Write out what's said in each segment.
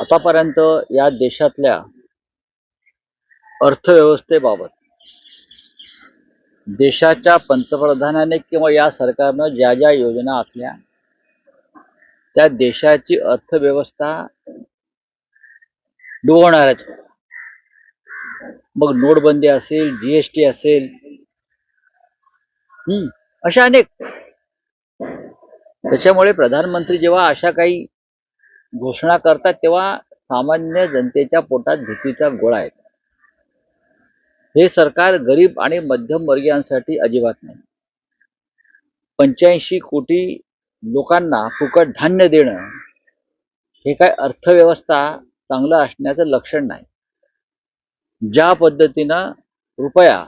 आतापर्यंत या देशातल्या अर्थव्यवस्थेबाबत देशाच्या पंतप्रधानाने किंवा या सरकारनं ज्या ज्या योजना आखल्या त्या देशाची अर्थव्यवस्था डुबवणाऱ्याच मग नोटबंदी असेल जीएसटी असेल हम्म, अशा अनेक. त्याच्यामुळे प्रधानमंत्री जेव्हा अशा काही घोषणा करतात तेव्हा सामान्य जनतेच्या पोटात भीतीचा गोळा येतो. हे सरकार गरीब आणि मध्यमवर्गीयांसाठी अजिबात नाही. पंच्याऐंशी कोटी लोकांना फुकट धान्य देणं हे काय अर्थव्यवस्था चांगलं असण्याचं लक्षण नाही. ज्या पद्धतीनं रुपया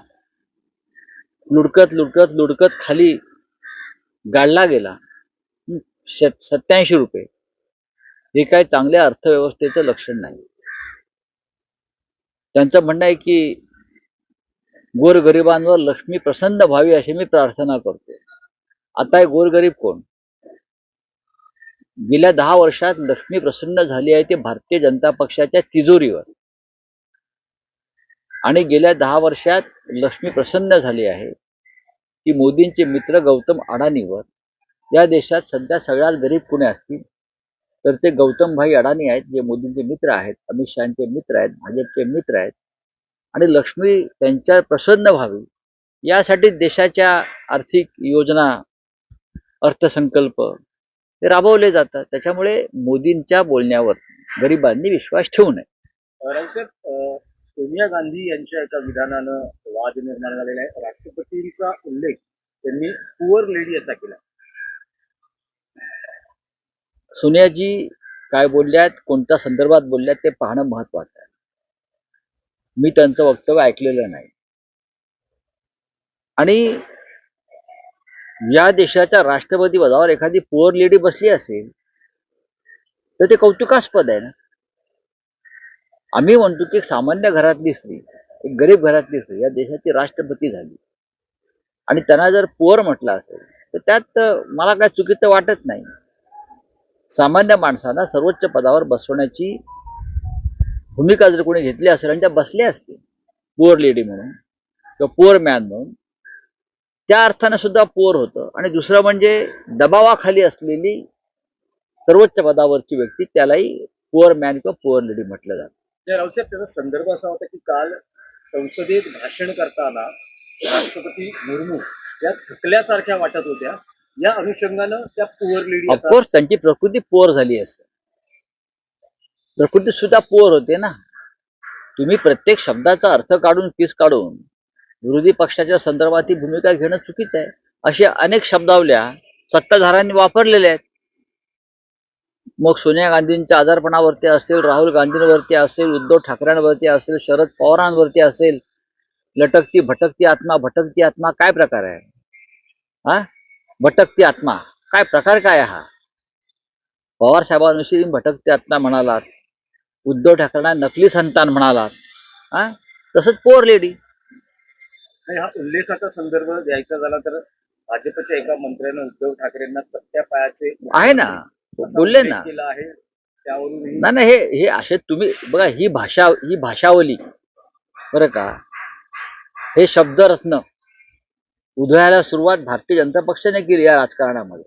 लुडकत लुडकत लुडकत खाली गाडला गेला सत्याऐंशी रुपये हे काय चांगल्या अर्थव्यवस्थेचं लक्षण नाही. त्यांचं म्हणणं आहे की गोरगरिबांवर लक्ष्मी प्रसन्न व्हावी अशी मी प्रार्थना करतो आता हे गोरगरीब कोण? गेल्या दहा वर्षात लक्ष्मी प्रसन्न झाली आहे ते भारतीय जनता पक्षाच्या तिजोरीवर. आणि गेल्या दहा वर्षात लक्ष्मी प्रसन्न झाली आहे. ती मोदींचे मित्र गौतम अडाणीवर. या देशात सध्या सगळ्यात गरीब कुणी असतील? तर ते गौतमभाई अडाणी आहेत जे मोदींचे मित्र आहेत अमित शहाचे मित्र आहेत भाजपचे मित्र आहेत. आणि लक्ष्मी त्यांच्या प्रसन्न व्हावी यासाठी देशाच्या आर्थिक योजना अर्थसंकल्प ते राबवले जातात. त्याच्यामुळे मोदींच्या बोलण्यावर गरिबांनी विश्वास ठेवू नये. सोनिया गांधी यांच्या एका विधानानं वाद निर्माण झालेला आहे. राष्ट्रपतींचा उल्लेख त्यांनी पुअर लेडी असा केला. सोनियाजी काय बोलल्यात कोणत्या संदर्भात बोलल्यात ते पाहणं महत्वाचं आहे. मी त्यांचं वक्तव्य ऐकलेलं नाही. आणि या देशाच्या राष्ट्रपती पदावर एखादी पुअर लेडी बसली असेल तर ते कौतुकास्पद आहे ना. आम्ही म्हणतो की एक सामान्य घरातली स्त्री एक गरीब घरातली स्त्री या देशाची राष्ट्रपती झाली. आणि त्यांना जर पुअर म्हटलं असेल तर त्यात मला काय चुकीचं वाटत नाही. सामान्य माणसांना सर्वोच्च पदावर बसवण्याची भूमिका जर कोणी घेतली असेल आणि त्या बसल्या असतील पुअर लेडी म्हणून किंवा पुअर मॅन म्हणून त्या अर्थानं सुद्धा पुअर होतं. आणि दुसरं म्हणजे दबावाखाली असलेली सर्वोच्च पदावरची व्यक्ती त्यालाही पुअर मॅन किंवा पुअर लेडी म्हटलं जातं. तर रावसाहेब त्याचा संदर्भ असा होता की काल संसदेत भाषण करताना राष्ट्रपती मुर्मू या थकल्यासारख्या वाटत होत्या. या अनुषंगानं त्या पुअर लेडी ऑफकोर्स त्यांची प्रकृती पोर झाली असते प्रकृती सुद्धा पोर होते ना. तुम्ही प्रत्येक शब्दाचा अर्थ काढून पीस काढून विरोधी पक्षाच्या संदर्भात ही भूमिका घेणं चुकीचं आहे. अशा अनेक शब्दावल्या सत्ताधाऱ्यांनी वापरलेल्या आहेत. मग सोनिया गांधींच्या आजारपणावरती असेल राहुल गांधींवरती असेल उद्धव ठाकरेंवरती असेल शरद पवारांवरती असेल लटकती भटकती आत्मा भटकती आत्मा काय प्रकार आहे? हा? भटकती आत्मा. काय प्रकार काय हा? पवार साहेबांविषयी भटकती आत्मा म्हणालात. उद्धव ठाकरेंना नकली संतान म्हणालात. हा तसंच पोर लेडी हा उल्लेखाचा संदर्भ द्यायचा झाला तर भाजपच्या एका मंत्र्यानं उद्धव ठाकरेंना चत्त्या पायाचे आहे ना. बोलले ना. आहे. नाही नाही हे हे असे तुम्ही बघा ही भाषा ही भाषावली. बरं का? हे शब्दरत्न. उधळायला सुरुवात भारतीय जनता पक्षाने केली या राजकारणामध्ये.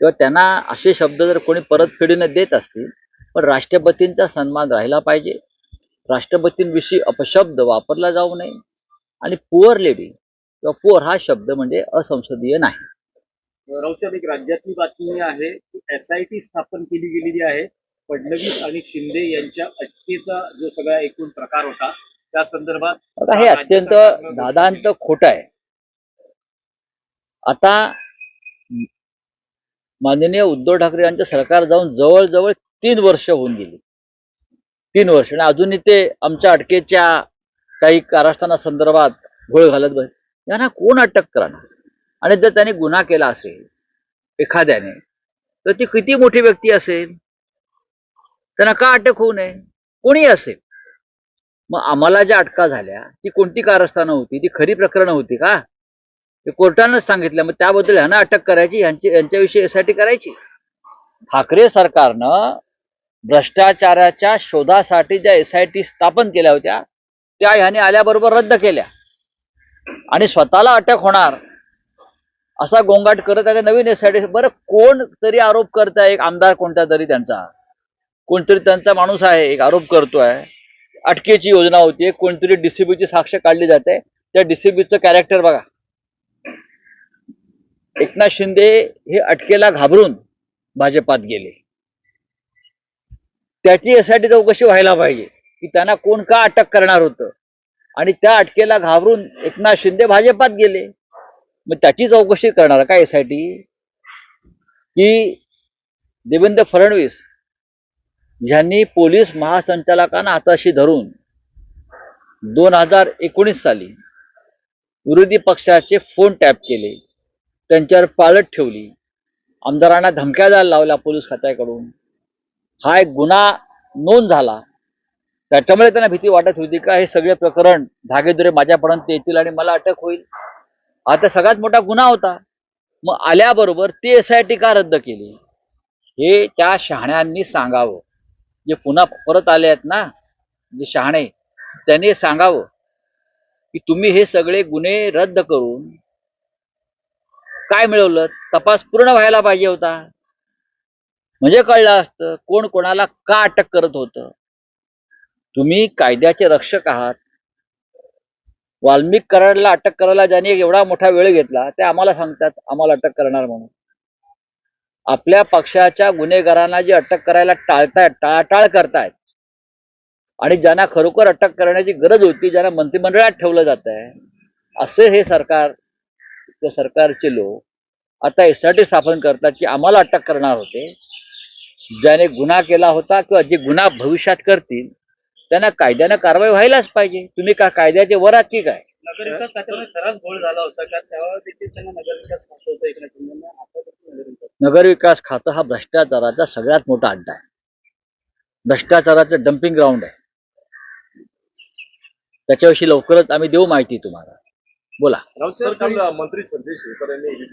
तेव्हा त्यांना असे शब्द जर कोणी परतफेडीने देत असतील पण राष्ट्रपतींचा सन्मान राहिला पाहिजे. राष्ट्रपतींविषयी अपशब्द वापरला जाऊ नये. आणि पुअर लेडी किंवा पुअर हा शब्द म्हणजे असंसदीय नाही. रावसाहेब एक राज्यातली बातमी आहे की एस आय टी स्थापन केली गेलेली आहे. फडणवीस आणि शिंदे यांच्या अटकेचा जो सगळा एकूण प्रकार होता त्या संदर्भात आता हे अत्यंत दादांत खोट आहे. आता माननीय उद्धव ठाकरे यांचं सरकार जाऊन जवळजवळ तीन वर्ष होऊन गेली. तीन वर्ष. आणि अजूनही ते आमच्या अटकेच्या काही कारस्थाना संदर्भात घोळ घालत बस यांना कोण अटक करणार? आणि जर त्याने गुन्हा केला असेल एखाद्याने तर ती किती मोठी व्यक्ती असेल? त्यांना का अटक होऊ नये? कोणी असेल? मग आम्हाला ज्या अटका झाल्या ती कोणती कारस्थानं होती? ती खरी प्रकरणं होती का? ते कोर्टानंच सांगितलं. मग त्याबद्दल ह्यांना अटक करायची यांची यांच्याविषयी करायची. ठाकरे सरकारनं भ्रष्टाचाराच्या शोधासाठी ज्या एस आय टी स्थापन केल्या होत्या त्या ह्याने आल्याबरोबर रद्द केल्या. आणि स्वतःला अटक होणार असा गोंगाट करत आहे नवीन एस आय टी बरं कोण तरी आरोप करत आहे एक आमदार कोणता तरी त्यांचा. कोणतरी त्यांचा माणूस आहे एक आरोप करतोय. अटकेची योजना होती कोणतरी डीसीबीची साक्ष काढली जाते. त्या डीसीबीचं कॅरेक्टर बघा. एकनाथ शिंदे हे अटकेला घाबरून भाजपात गेले. त्याची यासाठी चौकशी व्हायला पाहिजे की त्यांना कोण का अटक करणार होतं? आणि त्या अटकेला घाबरून एकनाथ शिंदे भाजपात गेले. मग त्याची चौकशी करणार का यासाठी की देवेंद्र फडणवीस यांनी पोलीस महासंचालकांना हाताशी धरून दोन हजार एकोणीस साली विरोधी पक्षाचे फोन टॅप केले. त्यांच्यावर पाळत ठेवली. आमदारांना धमक्या द्यायला लावल्या पोलीस खात्याकडून. हा एक गुन्हा नोंद झाला. त्याच्यामुळे त्यांना भीती वाटत होती का हे सगळे प्रकरण धागेदुरे माझ्यापर्यंत येतील आणि मला अटक होईल. हा तर सगळ्यात मोठा गुन्हा होता. मग आल्याबरोबर ती एस आय टी का रद्द केली? हे त्या शहाण्यांनी सांगावं. जे पुन्हा परत आले आहेत ना जे शहाणे त्यांनी सांगावं की तुम्ही हे सगळे गुन्हे रद्द करून काय मिळवलं? तपास पूर्ण व्हायला पाहिजे होता. म्हणजे कळलं असतं कोण कोणाला का अटक करत होतं. तुम्ही कायद्याचे रक्षक आहात. वाल्मिक कराडला अटक करायला ज्याने एवढा मोठा वेळ घेतला ते आम्हाला सांगतात आम्हाला अटक करणार म्हणून. आपल्या पक्षाच्या गुन्हेगारांना जे अटक करायला टाळतायत टाळाटाळ करतायत आणि ज्यांना खरोखर अटक करण्याची गरज होती ज्यांना मंत्रिमंडळात ठेवलं जात आहे असे हे सरकार त्या सरकारचे लोक आता यासाठी स्थापन करतात की आम्हाला अटक करणार होते. ज्याने गुन्हा केला होता किंवा जे गुन्हा भविष्यात करतील त्यांना कायद्यानं कारवाई व्हायलाच पाहिजे. तुम्ही का कायद्याचे वर आहात की काय? नगरविकास खातं हा भ्रष्टाचाराचा सगळ्यात मोठा अड्डा आहे. भ्रष्टाचाराचं डम्पिंग ग्राउंड आहे. त्याच्याविषयी लवकरच आम्ही देऊ माहिती तुम्हाला. बोला. मंत्री यांनी ही.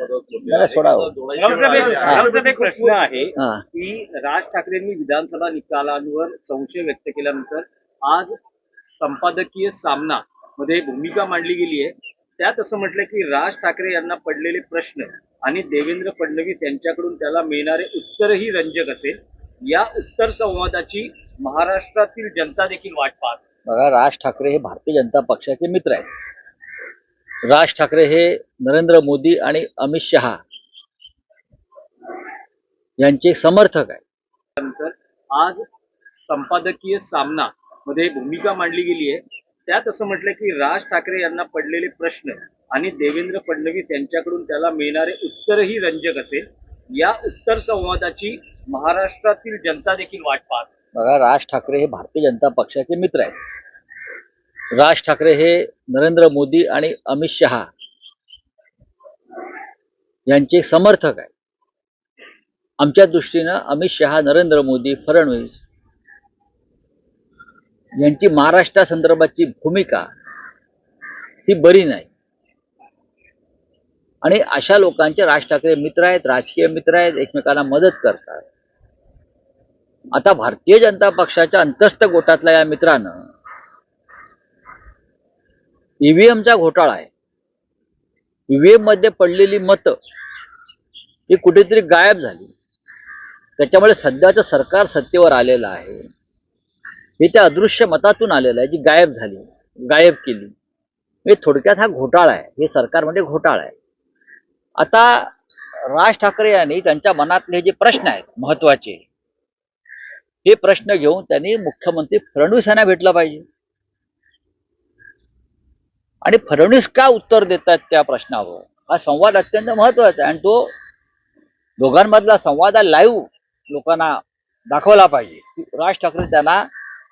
एक प्रश्न आहे. की राज ठाकरेंनी विधानसभा निकालांवर संशय व्यक्त केल्यानंतर आज संपादकीय सामना मध्ये भूमिका मांडली गेली आहे. त्यात असं म्हटलं की राज ठाकरे यांना पडलेले प्रश्न आणि देवेंद्र फडणवीस यांच्याकडून त्याला मिळणारे उत्तरही रंजक असेल. या उत्तर संवादाची महाराष्ट्रातील जनता देखील वाट पाहत. बघा राज ठाकरे हे भारतीय जनता पक्षाचे मित्र आहेत. राज ठाकरे हे नरेंद्र मोदी आणि अमित शहा यांचे समर्थक आहेत. त्यानंतर आज संपादकीय सामना मध्ये भूमिका मांडली गेली आहे. त्यात असं म्हटलं की राज ठाकरे यांना पडलेले प्रश्न आणि देवेंद्र फडणवीस यांच्याकडून त्याला मिळणारे उत्तरही रंजक असेल. या उत्तर संवादाची महाराष्ट्रातील जनता देखील वाट पाहत. बघा राज ठाकरे हे भारतीय जनता पक्षाचे मित्र आहेत. राज ठाकरे हे नरेंद्र मोदी आणि अमित शहा यांचे समर्थक आहे आमच्या दृष्टीनं अमित शहा नरेंद्र मोदी फडणवीस यांची महाराष्ट्रासंदर्भातची भूमिका ही बरी नाही. आणि अशा लोकांचे राज ठाकरे मित्र आहेत राजकीय मित्र आहेत एकमेकांना मदत करतात. आता भारतीय जनता पक्षाच्या अंतस्थ गोटातल्या या मित्रानं ईव्हीएमचा घोटाळा आहे. ईव्हीएममध्ये पडलेली मतं ही कुठेतरी गायब झाली. त्याच्यामुळे सध्याचं सरकार सत्तेवर आलेलं आहे. हे त्या अदृश्य मतातून आलेलं आहे जी गायब झाली गायब केली. म्हणजे थोडक्यात हा घोटाळा आहे. हे सरकारमध्ये घोटाळा आहे. आता राज ठाकरे यांनी त्यांच्या मनातले जे प्रश्न आहेत महत्त्वाचे हे प्रश्न घेऊन त्यांनी मुख्यमंत्री फडणवीस यांना भेटलं पाहिजे. आणि फडणवीस का उत्तर देतात त्या प्रश्नावर? हा संवाद अत्यंत महत्त्वाचा आहे आणि तो दोघांमधला संवाद हा लाईव्ह लोकांना दाखवला पाहिजे. की राज ठाकरे त्यांना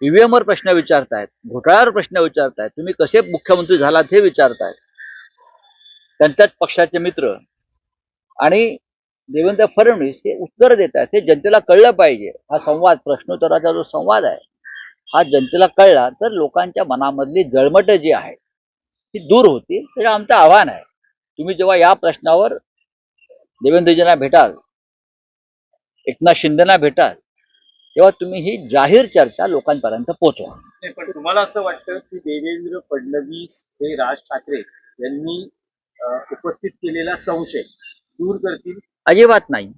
ईव्हीएमवर प्रश्न विचारतायत घोटाळ्यावर प्रश्न विचारतायत तुम्ही कसे मुख्यमंत्री झालात हे विचारतायत. त्यांच्याच पक्षाचे मित्र आणि देवेंद्र फडणवीस हे उत्तर देत आहेत हे जनतेला कळलं पाहिजे. हा संवाद प्रश्नोत्तराचा जो संवाद आहे हा जनतेला कळला तर लोकांच्या मनामधली जळमट जी आहे ती दूर होतील ते आमचं आव्हान आहे. तुम्ही जेव्हा या प्रश्नावर देवेंद्रजींना भेटाल एकनाथ शिंदेना भेटाल तेव्हा तुम्ही ही जाहीर चर्चा लोकांपर्यंत नाही, पण तुम्हाला असं वाटतं की देवेंद्र फडणवीस हे राज ठाकरे यांनी उपस्थित केलेला संशय दूर करतील? अजिबात नाही.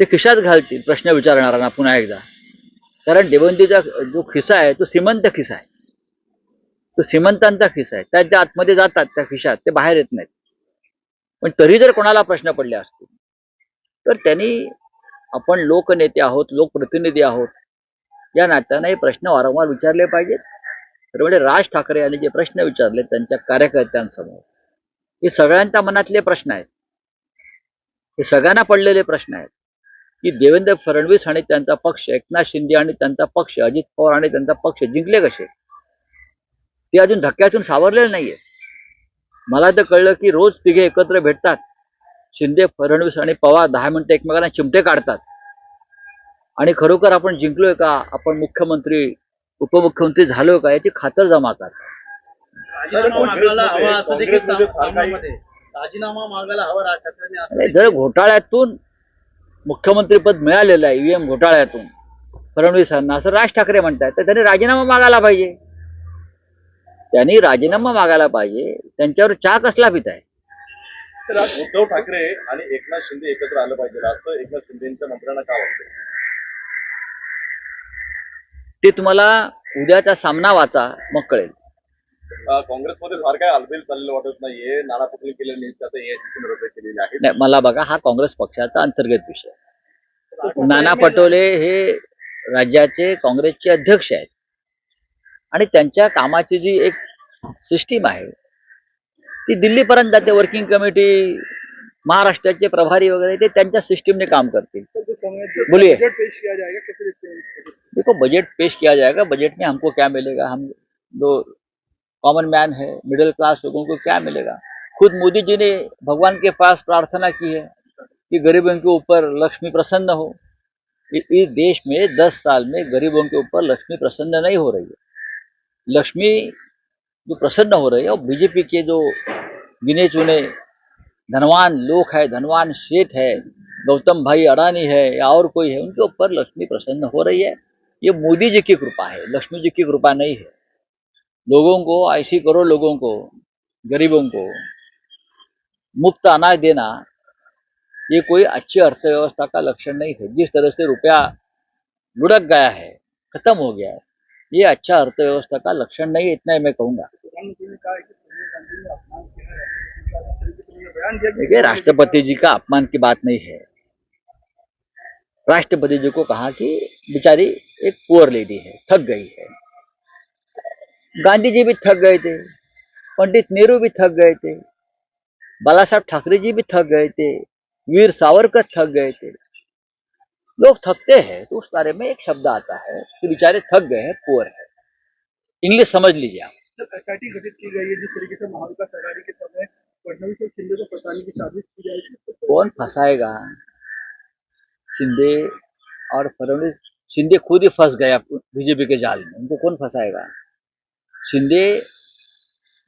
ते खिशात घालतील प्रश्न विचारणाऱ्यांना पुन्हा एकदा. कारण देवंतीचा जो खिसा आहे तो श्रीमंत खिसा आहे. तो श्रीमंतांचा खिसा आहे. त्याच्या आतमध्ये जातात त्या खिशात ते बाहेर येत नाहीत. पण तरी जर कोणाला प्रश्न पडले असतील तर त्यांनी आपण लोकनेते आहोत लोकप्रतिनिधी आहोत या नात्यानं हे प्रश्न वारंवार विचारले पाहिजेत. तर म्हणजे राज ठाकरे यांनी जे प्रश्न विचारले त्यांच्या कार्यकर्त्यांसमोर हे सगळ्यांच्या मनातले प्रश्न आहेत. हे सगळ्यांना पडलेले प्रश्न आहेत. की देवेंद्र फडणवीस आणि त्यांचा पक्ष एकनाथ शिंदे आणि त्यांचा पक्ष अजित पवार आणि त्यांचा पक्ष जिंकले कसे? ते अजून धक्क्यातून सावरलेले नाहीये. मला तर कळलं की रोज तिघे एकत्र भेटतात. शिंदे फडणवीस आणि पवार दहा मिनिटं एकमेकांना चिमटे काढतात. आणि खरोखर आपण जिंकलोय का? आपण मुख्यमंत्री उपमुख्यमंत्री झालोय का? याची खातर जमा करतात जर घोटाळ्यातून मुख्यमंत्रीपद मिळालेलं आहे ईव्हीएम घोटाळ्यातून फडणवीसांना असं राज ठाकरे म्हणतात तर त्यांनी राजीनामा मागायला पाहिजे. त्यांनी राजीनामा मागायला पाहिजे. त्यांच्यावर चहा कसला पित आहे? तर आज उद्धव ठाकरे आणि एकनाथ शिंदे एकत्र आलं पाहिजे. असं एकनाथ शिंदेच्या मंत्र्यांना का वाटतं? ते तुम्हाला उद्याचा सामना वाचा मग कळेल. काँग्रेसमध्ये फार काय हालचाल चाललेलं वाटत नाहीये. नाना पटोले आहेत नाही मला बघा हा काँग्रेस पक्षाचा अंतर्गत विषय. नाना पटोले हे राज्याचे काँग्रेसचे अध्यक्ष आहेत. आणि त्यांच्या कामाची जी एक सिस्टीम आहे ती दिल्लीपर्यंत जाते वर्किंग कमिटी महाराष्ट्राचे प्रभारी वगैरे ते त्यांच्या सिस्टीमने काम करतील. बोलिए. देखो बजट पेश किया जाएगा बजट में हमको क्या मिलेगा? हम जो कॉमन मैन है मिडिल क्लास लोगों को क्या मिलेगा? खुद मोदी जी ने भगवान के पास प्रार्थना की है कि गरीबों के ऊपर लक्ष्मी प्रसन्न हो। इस देश में दस साल में गरीबों के ऊपर लक्ष्मी प्रसन्न नहीं हो रही है। लक्ष्मी जो प्रसन्न हो रही है, और बीजेपी के जो गिने चुने, धनवान लोग है, धनवान शेठ है, गौतम भाई अडानी है, या और कोई है, उनके ऊपर लक्ष्मी प्रसन्न हो रही है। ये मोदी जी की कृपा है, लक्ष्मी जी की कृपा नहीं है। लोगों को, ऐसी करोड़ लोगों को, गरीबों को मुफ़्त अनाज देना, ये कोई अच्छी अर्थव्यवस्था का लक्षण नहीं है जिस तरह से रुपया लुढ़क गया है, खत्म हो गया है। ये अच्छा अर्थव्यवस्था का लक्षण नहीं इतना ही मैं कहूँगा। देखिए, राष्ट्रपति जी का अपमान की बात नहीं है। राष्ट्रपति जी को कहा कि, बेचारी, एक पुअर लेडी है, थक गई है। गांधी जी भी थक गए थे, पंडित नेहरू भी थक गए थे बाला साहब ठाकरे जी भी थक गए थे, वीर सावरकर थक गए थे। लोग थकते हैं तो उस बारे में एक शब्द आता है कि बेचारे थक गए हैं पुअर है। इंग्लिश समझ लीजिए आप। एसआईटी गठित की गई है जिस तरीके से महाविकास आघाड़ी के समय फडणवीस और शिंदे को फंसाने की साजिश की जाएगी तो कौन फंसाएगा? शिंदे और फडणवीस शिंदे खुद ही फंस गए बीजेपी के जाल में उनको कौन फंसाएगा? शिंदे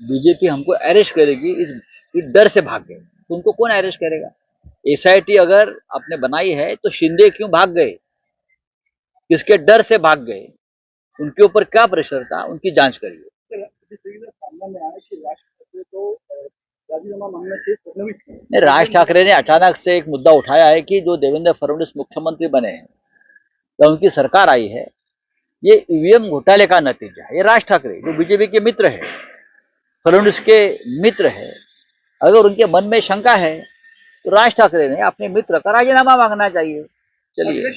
बीजेपी हमको अरेस्ट करेगी इस इस डर से भाग गए। तो उनको कौन अरेस्ट करेगा? एसआईटी अगर आपने बनाई है तो शिंदे क्यों भाग गए? किसके डर से भाग गए? उनके ऊपर क्या प्रेशर था? उनकी जाँच करिए। कि राज ठाकरे ने अचानक से एक मुद्दा उठाया है कि जो देवेंद्र फडणवीस मुख्यमंत्री बने हैं, या उनकी सरकार आई है, ये ईवीएम घोटाले का नतीजा है। ये राज ठाकरे, जो बीजेपी के मित्र है, फडणवीस के मित्र है, अगर उनके मन में शंका है तो राज ठाकरे ने अपने मित्र का राजीनामा मांगना चाहिए। चलिए।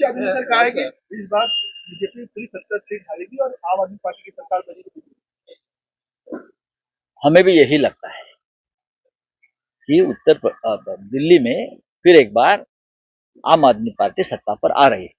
कहा है कि इस बार बीजेपी पूरी सत्तर सीट हारेगी और आम आदमी पार्टी की सरकार बनेगी। हमें भी यही लगता है कि उत्तर दिल्ली में फिर एक बार आम आदमी पार्टी सत्ता पर आ रही है।